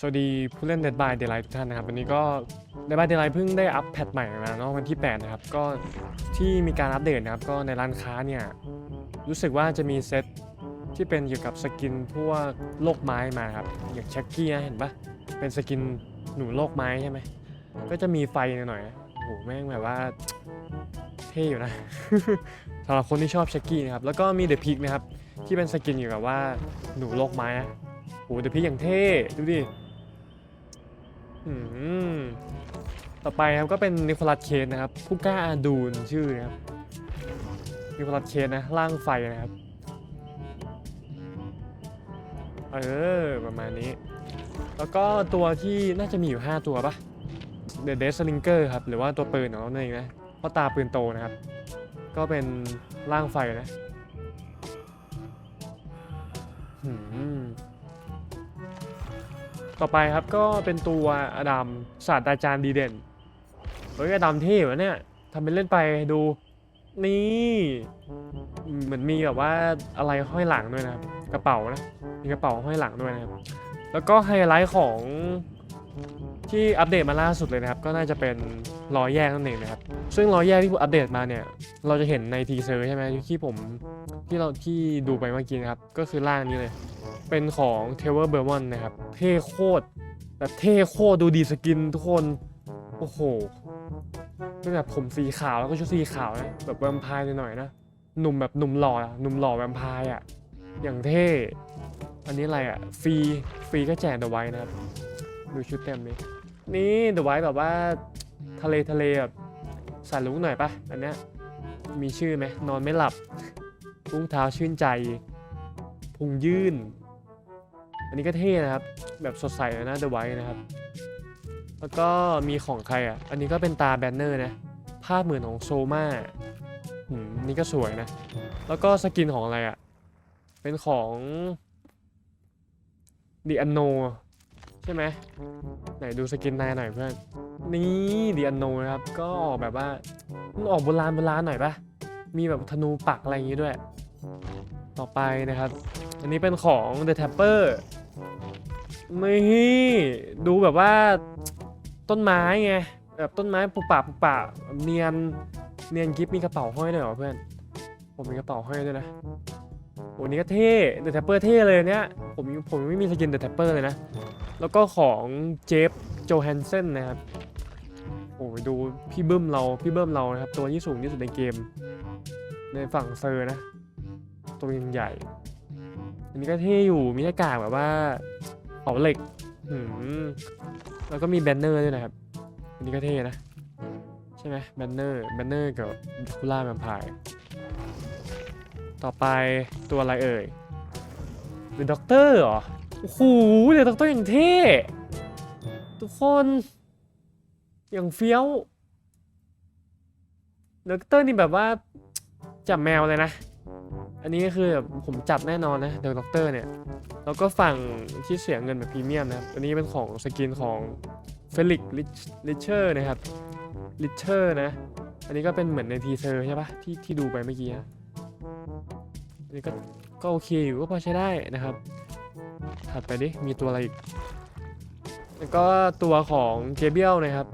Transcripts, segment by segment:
สวัสดีผู้เล่น Dead by Daylight ทุกท่านนะครับ วันนี้ก็ Dead by Daylight เพิ่งได้อัปแพทใหม่มาเนาะวันที่ 8 นะครับ ก็ที่มีการอัปเดตนะครับ ก็ในร้านค้าเนี่ย รู้สึกว่าจะมีเซตที่เป็นเกี่ยวกับสกินพวกโลกไม้มาครับ อย่างแช็กกี้นะเห็นปะเป็นสกินหนูโลกไม้ใช่ไหม ก็จะมีไฟหน่อยๆโอ้โหแม่งแบบว่าเท่อยู่นะสำหรับคนที่ชอบแช็กกี้นะครับ แล้วก็มีเดอะพิกนะครับ ที่เป็นสกินเกี่กับว่าหนูโลกไม้โอ้โหเดอะพิกอย่างเท่ ดูดิ ต่อไปครับก็เป็นนิโคลัสเคสนะครับผู้กล้าอาดูนชื่อนะครับนิโคลัสเคสนะร่างไฟนะครับ เออ ประมาณนี้ แล้วก็ตัวที่น่าจะมีอยู่ 5 ตัวปะ The Death Slinger ครับ หรือว่าตัวปืนของเขานั่นเองนะเพราะตาปืนโตนะครับ ก็เป็นร่างไฟนะหืม ต่อไปครับก็เป็นตัวอดัมศาสตราจารย์ดีเด่นเฮ้ยอดัมเท่เหรอเนี่ยทำเป็นเล่นไปดูนี่เหมือนมีแบบว่าอะไรห้อยหลังด้วยนะครับกระเป๋านะมีกระเป๋าห้อยหลังด้วยนะครับ แล้วก็ไฮไลท์ของที่อัปเดตมาล่าสุดเลยนะครับ ก็น่าจะเป็นรอยแยกนั่นเองนะครับ ซึ่งรอยแยกที่ผมอัปเดตมาเนี่ย เราจะเห็นในทีเซอร์ใช่ไหมที่ผม ที่เราที่ดูไปเมื่อกี้นะครับ ก็คือร่างนี้เลย เป็นของเทเวอร์เบอร์มอนนะครับ เท่โคตรแบบเท่โคตรดูดีสกินทุกคน โอ้โหเป็นแบบผมสีขาวแล้วก็ชุดสีขาวนะแบบแวมไพร์หน่อยๆนะหนุ่มแบบหนุ่มหล่อหนุ่มหล่อแวมไพร์อะอย่างเท่ อันนี้อะไรอะฟรีฟรีก็แจกเดอะไว้นะครับ ดูชุดเต็มนี้นี่เดอะไว้แบบว่าทะเลทะเลแบบสายลุงหน่อยปะอันเนี้ยมีชื่อไหมนอนไม่หลับ รุ่งเท้าชื่นใจ พุงยื่น อันนี้ก็เท่นะครับ แบบสดใสนะเดอะไวนะครับ แล้วก็มีของใครอะ อันนี้ก็เป็นตาแบนเนอร์นะ ภาพเหมือนของโซมาอืมนี่ก็สวยนะ แล้วก็สกินของอะไรอะ เป็นของดีอันโนใช่ไหมไหนดูสกินนายหน่อยเพื่อน นี่ดีอันโนนะครับ ก็ออกแบบว่ามันออกโบราณโบราณหน่อยปะมีแบบธนูปักอะไรอย่างงี้ด้วย ต่อไปนะครับ อันนี้เป็นของ The Tapper นี่ดูแบบว่าต้นไม้ไงแบบต้นไม้ปุบปะปุบปะเนียนเนียนกิฟมีกระเป๋าห้อยด้วยเหรอเพื่อน ผมมีกระเป๋าห้อยด้วยนะโอ้นี่ก็เท่ The Tapper เท่เลยเนี่ยผมผมไม่มีสกิน The Tapper เลยนะ แล้วก็ของเจฟโจแฮนเซนนะครับโอ้ดูพี่เบิ้มเราพี่เบิ้มเรานะครับ ตัวที่สูงที่สุดในเกม ในฝั่งเซอร์นะ ตัวยังใหญ่อันนี้ก็เท่อยู่มีหน้ากากแบบว่าเผาเหล็กหืมแล้วก็มีแบนเนอร์ด้วยนะครับ อันนี้ก็เท่นะ ใช่ไหมแบนเนอร์แบนเนอร์กับคูล่าแวมไพร์ต่อไปตัวอะไรเอ่ยเดอะด็อกเตอร์เหรอโอ้โหเดอะด็อกเตอร์อย่างเท่ทุกคนอย่างเฟี้ยวเดอะด็อกเตอร์นี่แบบว่าจับแมวเลยนะ อันนี้ก็คือแบบผมจับแน่นอนนะเดอะด็อกเตอร์เนี่ย แล้วก็ฝั่งที่เสียเงินแบบพรีเมียมนะครับอันนี้เป็นของสกินของเฟลิกลิเชอร์นะครับลิเชอร์นะ อันนี้ก็เป็นเหมือนในทีเซอร์ใช่ปะที่ที่ดูไปเมื่อกี้นะอันนี้ก็ก็โอเคอยู่ก็พอใช้ได้นะครับ ถัดไปดิมีตัวอะไรอีก แล้วก็ตัวของเกเบียลนะครับ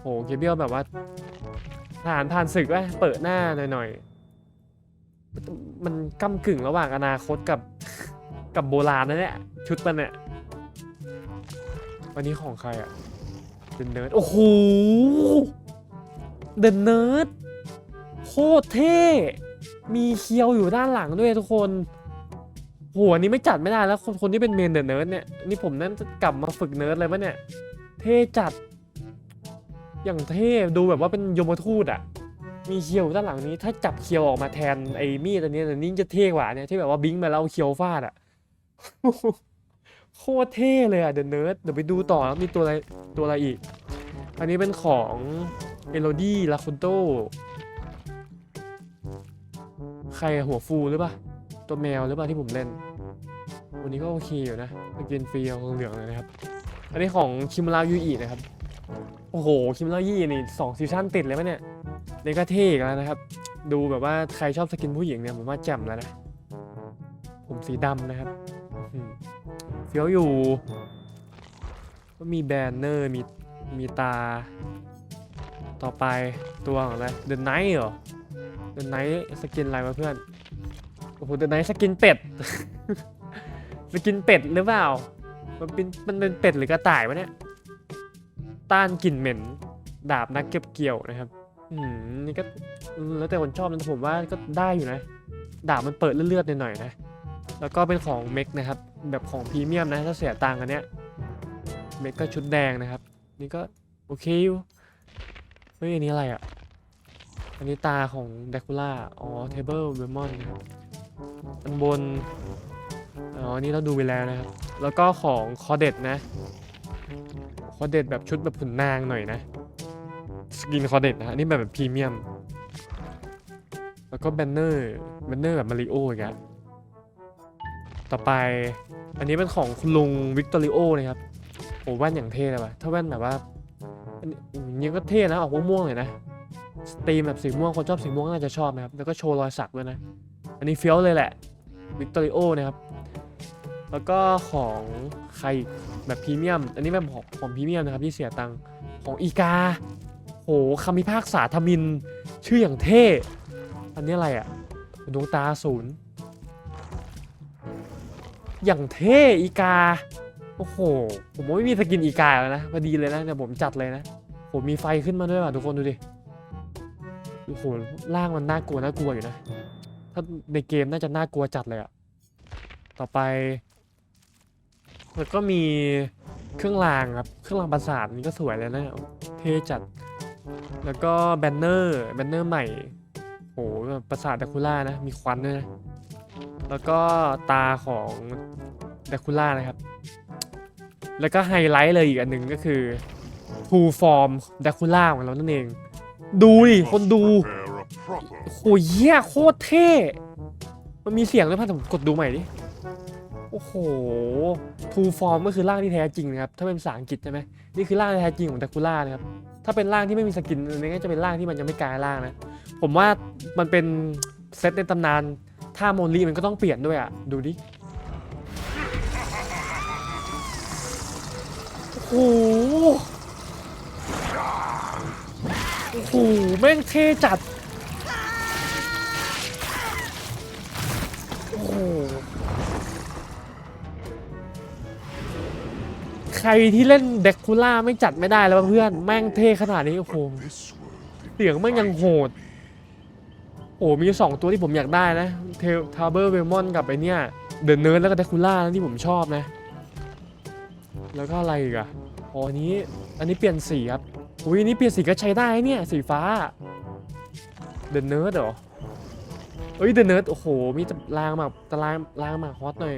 โหเกเบียลแบบว่าทหารผ่านศึกว่าเปิดหน้าหน่อยๆ มันก้ากึ่งระหว่างอนาคตกับกับโบราณนะเนี่ยชุดมันเนี่ยวันนี้ของใครอะเดนเนิร์ดโอ้โหเดนเนิร์ดโคตรเท่มีเคียวอยู่ด้านหลังด้วยทุกคนโหอันนี้ไม่จัดไม่ได้แล้วคนคนที่เป็นเมนเดนเนิร์ดเนี่ยนี่ผมนั่นจะกลับมาฝึกเนิร์ดเลยปะเนี่ย เท่จัด อย่างเท่ดูแบบว่าเป็นยมทูตอะ มีเคียวด้านหลังนี้ถ้าจับเคียวออกมาแทนไอ้มีดอันนี้อันนี้จะเท่กว่าเนี่ยที่แบบว่าบิงมาแล้วเคียวฟาดอะโคตรเท่เลยอะเดอะเนิร์ดเดี๋ยวไปดูต่อแล้วมีตัวอะไรตัวอะไรอีก อันนี้เป็นของเอโ d ดี้ลาคุนโตใครหัวฟูหรือเปล่าตัวแมวหรือเปล่าที่ผมเล่น วันนี้ก็โอเคอยู่นะสกินฟรีเอาเหลืองเลยนะครับ อันนี้ของคิมรายูอีนะครับ โอ้โห คิมรายูอีนี่สองซีซั่นติดเลยปะเนี่ย นี่ก็เท่อีกแล้วนะครับ ดูแบบว่าใครชอบสกินผู้หญิงเนี่ยผมว่าแจ่มแล้วนะ ผมสีดำนะครับเฟี้ยวอยู่ ก็มีแบนเนอร์ มีมีตา ต่อไปตัวของอะไร The Knight เหรอ The Knight สกินอะไรวะเพื่อนโอ้โห The Knight สกินเป็ดสกินเป็ดหรือเปล่า มันเป็นมันเป็นเป็ดหรือ กระต่ายวะเนี่ย ต้านกลิ่นเหม็น ดาบนักเก็บเกี่ยวนะครับ อืมนี่ก็แล้วแต่คนชอบนะแต่ผมว่าก็ได้อยู่นะดาบมันเปิดเลือดๆหน่อยๆนะ แล้วก็เป็นของเมกนะครับ แบบของพรีเมียมนะถ้าเสียตังค์อันเนี้ยเมกก็ชุดแดงนะครับ นี่ก็โอเคอยู่เฮ้ยอันนี้อะไรอะ อันนี้ตาของเดคูล่าอ๋อเทเบิลเบมอนนะครับอันบนอ๋ออันนี้เราดูไปแล้วนะครับ แล้วก็ของคอเด็ดนะคอเด็ดแบบชุดแบบขุนนางหน่อยนะ สกินคอเด็ดนะอันนี้แบบแบบพรีเมียม แล้วก็แบนเนอร์แบนเนอร์แบบมาริโออีกแล้วต่อไปอันนี้เป็นของคุณลุงวิกตอริโอนะครับโอ้แว่นอย่างเท่เลยว่ะถ้าแว่นแบบว่าอันนี้ย่างก็เท่นะออกม่วงๆเลยนะสตรีมแบบสีม่วงคนชอบสีม่วงน่าจะชอบนะครับแล้วก็โชว์รอยสักด้วยนะ อันนี้เฟี้ยวเลยแหละวิกตอริโอนะครับแล้วก็ของใครแบบพรีเมียม อันนี้แบบของของพรีเมียมนะครับที่เสียตังค์ของอีกา โหคำพิพากษาทมิน ชื่ออย่างเท่ อันนี้อะไรอะดวงตาศูนย์ อย่างเท่อีกา โอ้โห ผมไม่มีสกินอีกาแล้วนะพอดีเลยนะเดี๋ยวผมจัดเลยนะผมมีไฟขึ้นมาด้วยว่ะทุกคนดูดิ โอ้โหร่างมันน่ากลัวน่ากลัวอยู่นะ ถ้าในเกมน่าจะน่ากลัวจัดเลยอะต่อไปแล้วก็มีเครื่องรางครับ เครื่องรางประสาทนี่ก็สวยเลยนะ เท่จัด แล้วก็แบนเนอร์แบนเนอร์ใหม่โหประสาทเดคูล่านะ มีควันด้วยนะแล้วก็ตาของเดคูล่านะครับ แล้วก็ไฮไลท์เลยอีกอันหนึ่งก็คือ True Form เดคูล่าของเรานั่นเอง ดูดิ คนดูโหเยี่ยโคตรเท่ มันมีเสียงด้วยพันผมกดดูใหม่ดิ โอ้โห True Form ก็คือร่างที่แท้จริงนะครับ ถ้าเป็นภาษาอังกฤษใช่ไหมนี่คือร่างที่แท้จริงของ d ดคูล่านะครับ ถ้าเป็นร่างที่ไม่มีสกินอันนี้ก็จะเป็นร่างที่มันยังไม่กลายร่างนะ ผมว่ามันเป็นเซตในตำนาน ถ้าโมลีมันก็ต้องเปลี่ยนด้วยอะ ดูดิ โอ้โห โอ้โห แม่งเท่จัด โอ้โห ใครที่เล่นเด็กคูล่าไม่จัดไม่ได้แล้วเพื่อนแม่งเท่ขนาดนี้โอ้โหเสียงแม่งยังโหด โอ้มีสองตัวที่ผมอยากได้นะเทลทาเบอร์เวลมอนกับไอเนี่ยเดอะเนิร์ดแล้วก็เด็กคูล่าที่ผมชอบนะ แล้วก็อะไรอีกอะอ๋อนี้อันนี้เปลี่ยนสีครับอุ้ยนี้เปลี่ยนสีก็ใช้ได้เนี่ยสีฟ้าเดอะเนิร์ดเหรอเฮ้ยเดอะเนิร์ดโอ้โหมีตารางแบบตารางรางหมากฮอตหน่อย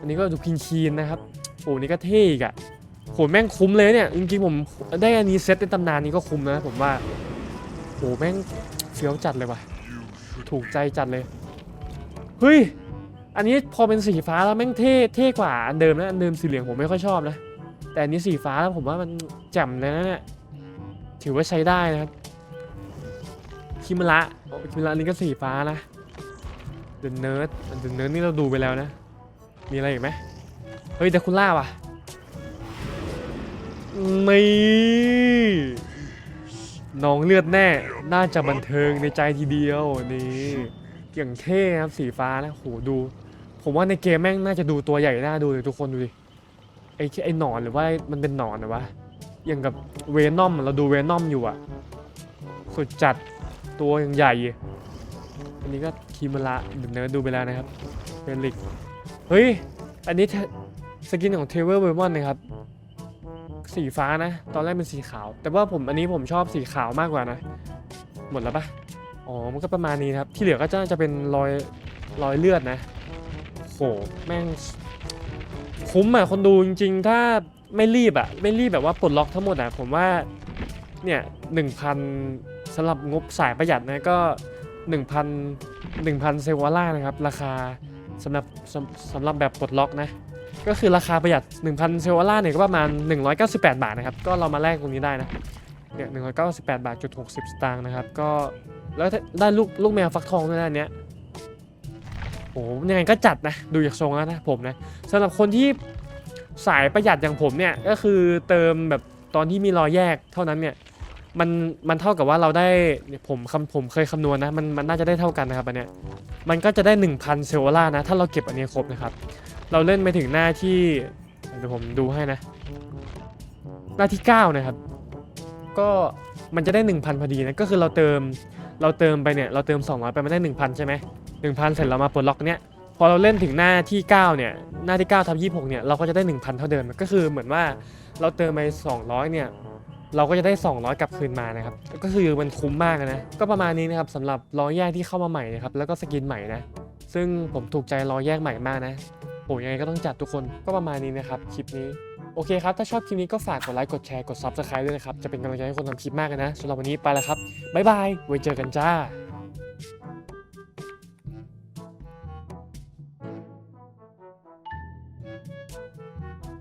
อันนี้ก็ดูคินคีนๆนะครับ โอ้นี่ก็เท่อีกอะโหแม่งคุ้มเลยเนี่ย จริงๆผมได้อันนี้เซตในตำนานนี้ก็คุ้มนะผมว่าโหแม่งเฟี้ยวจัดเลยว่ะ ถูกใจจัดเลย เฮ้ย อันนี้พอเป็นสีฟ้าแล้วแม่งเท่เท่กว่าอันเดิมนะ อันเดิมสีเหลืองผมไม่ค่อยชอบนะ แต่อันนี้สีฟ้าแล้วผมว่ามันแจ่มเลยนะเนี่ยถือว่าใช้ได้นะครับคิมะระคิมะระนี่ก็สีฟ้านะเดนเนิร์ดเดนเนิร์ดนี่เราดูไปแล้วนะ มีอะไรอีกไหม เฮ้ยเดคูล่าว่ะนี่น้องเลือดแน่ น่าจะบันเทิงในใจทีเดียวนี่อย่งเท่ครับสีฟ้านะโหดู ผมว่าในเกมแม่งน่าจะดูตัวใหญ่น่าดูเลยทุกคนดูดิไอ้ไอ้หนอนหรือว่ามันเป็นหนอนนะวะอย่างกับเวนอมเราดูเวนอมอยู่อะสุดจัดตัวอย่างใหญ่อันนี้ก็คีมาระเดนเนิร์ดดูไปแล้วนะครับเฟลิกเฮ้ยอันนี้เท สกินของเทเวอร์เวมอนนะครับ สีฟ้านะ ตอนแรกเป็นสีขาว แต่ว่าผมอันนี้ผมชอบสีขาวมากกว่านะ หมดแล้วปะอ๋อ มันก็ประมาณนี้ครับ ที่เหลือก็จะจะเป็นรอยรอยเลือดนะโหแม่งคุ้มอะคนดูจริงๆ ถ้าไม่รีบอะ ไม่รีบแบบว่าปลดล็อกทั้งหมดอะ ผมว่าเนี่ยหนึ่งพันสำหรับงบสายประหยัดนะก็หนึ่งพันหนึ่งพันเซวาร่านะครับ ราคาสำหรับสำสำหรับแบบปลดล็อกนะ ก็คือราคาประหยัด 1,000 เซวาร่าเนี่ยก็ประมาณ 198 บาทนะครับ ก็เรามาแลกตรงนี้ได้นะ เนี่ย198 บาทจุด60 สตางค์นะครับ ก็แล้วได้ลูกลูกแมวฟักทองด้วยนะอันเนี้ยโอ้หยังไงก็จัดนะ ดูจากทรงแล้วนะผมนะสำหรับคนที่สายประหยัดอย่างผมเนี่ยก็คือเติมแบบตอนที่มีรอยแยกเท่านั้นเนี่ยมันมันเท่ากับว่าเราได้เนี่ยผมคำผมเคยคำนวณนะมันมันน่าจะได้เท่ากันนะครับอันเนี้ยมันก็จะได้ 1,000 เซลล่านะ ถ้าเราเก็บอันนี้ครบนะครับ เราเล่นไปถึงหน้าที่เดี๋ยวผมดูให้นะ หน้าที่ 9 นะครับ ก็มันจะได้ 1,000 พอดีนะ ก็คือเราเติมเราเติมไปเนี่ย เราเติม 200 ไปมันได้ 1,000 ใช่ไหม1,000 เสร็จเรามาปลดล็อกเนี้ยพอเราเล่นถึงหน้าที่ 9 เนี่ย หน้าที่9ทับ26 เนี่ย เราก็จะได้ 1,000 เท่าเดิม ก็คือเหมือนว่าเราเติมไป 200 เนี่ย เราก็จะได้ 200 กลับคืนมานะครับ ก็คือมันคุ้มมากนะ ก็ประมาณนี้นะครับสำหรับล้อแยกที่เข้ามาใหม่นะครับ แล้วก็สกินใหม่นะ ซึ่งผมถูกใจล้อแยกใหม่มากนะ ผมยังไงก็ต้องจัดทุกคนก็ประมาณนี้นะครับคลิปนี้โอเคครับ ถ้าชอบคลิปนี้ก็ฝากกดไลค์ กดแชร์ กด Subscribe ด้วยนะครับ จะเป็นกำลังใจให้คนทำคลิปมากนะสำหรับวันนี้ไปแล้วครับ บ๊ายบาย ไว้เจอกันจ้า